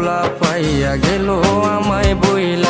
পোলা পাইয়া গেল আমায় বইলা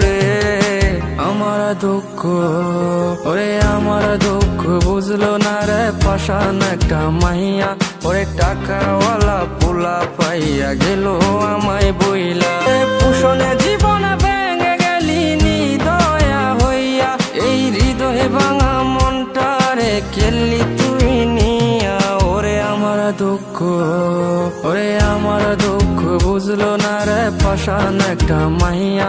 রে, আমার দুঃখ। ওরে আমার দুঃখ, বুঝলো না রে পাশান একটা মাইয়া। ওরে টাকাওয়ালা পোলা পাইয়া গেল আমায় বইলা। পুষণে জীবন ভেঙে গেলি নি দয়া হইয়া। এই হৃদয়ে ভাঙা মনটা কেলি তুই নিয়া। ওরে আমার দুঃখ, ওরে আমার দুঃখ, বুঝলো না রে পাশান একটা মাইয়া।